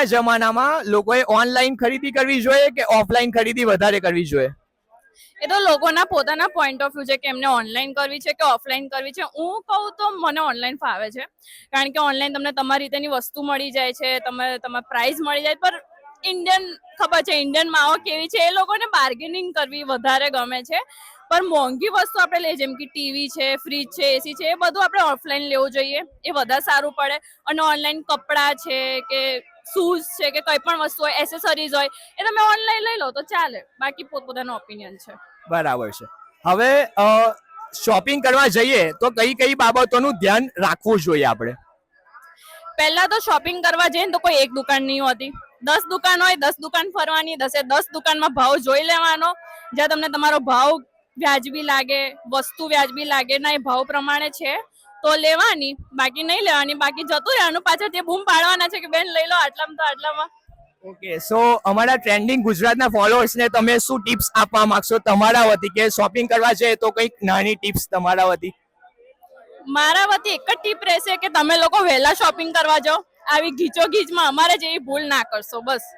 અત્યારના જમાનામાં લોકોએ ઓનલાઈન ખરીદી કરવી જોઈએ કે ઓફલાઈન ખરીદી વધારે કરવી જોઈએ? એ તો લોકોના પોતાના પોઈન્ટ ઓફ વ્યૂ છે કે એમને ઓનલાઈન કરવી છે કે ઓફલાઈન કરવી છે. હું કહું તો મને ઓનલાઈન ફાવે છે. કારણ કે ઓનલાઈન તમને તમારી રીતેની વસ્તુ મળી જાય છે, તમે, તમારે પ્રાઇસ મળી જાય. પર ઇન્ડિયન ખબર છે ઇન્ડિયન માવો કેવી છે? એ લોકોને બાર્ગેનિંગ કરવી વધારે ગમે છે. પણ મોંઘી વસ્તુ આપણે લઈએ જેમ કે ટીવી છે ફ્રીજ છે એસી છે એ બધું આપણે ઓફલાઈન લેવું જોઈએ. એ વધારે સારું પડે. અને ઓનલાઈન કપડાં છે કે શૂઝ છે કે કંઈ પણ વસ્તુ હોય એસેસરીઝ હોય એ તમે ઓનલાઈન લઈ લો તો ચાલે. બાકી પોતપોતાનો ઓપિનિયન છે. બરાબર છે. હવે શોપિંગ કરવા જઈએ તો કઈ કઈ બાબતોનું ધ્યાન રાખવું જોઈએ આપણે? પહેલા તો શોપિંગ કરવા જઈએ તો કોઈ એક દુકાન નહીં હોતી. દસ દુકાન હોય દસ દુકાન ફરવાની દસે દસ દુકાનમાં ભાવ જોઈ લેવાનો. જ્યાં તમને તમારો ભાવ વ્યાજબી લાગે વસ્તુ વ્યાજબી લાગે ના એ ભાવ પ્રમાણે છે તો લેવાની બાકી નહીં લેવાની બાકી જતું રહેવાનું પાછળ તે બૂમ પાડવાના છે કે બેન લઈ લો આટલામાં તો આટલામાં. ઓકે સો અમારા ટ્રેન્ડિંગ ગુજરાતના ફોલોઅર્સને તમે શું ટિપ્સ આપવા માંગશો? તમારા વતી કે શોપિંગ કરવા છે તો કંઈક નાની ટિપ્સ તમારા વતી. મારા વતી એક જ ટીપ રહેશે કે તમે લોકો વહેલા શોપિંગ કરવા જાઓ આવી ગીચો ગીચમાં અમારે જેવી ભૂલ ના કરશો બસ.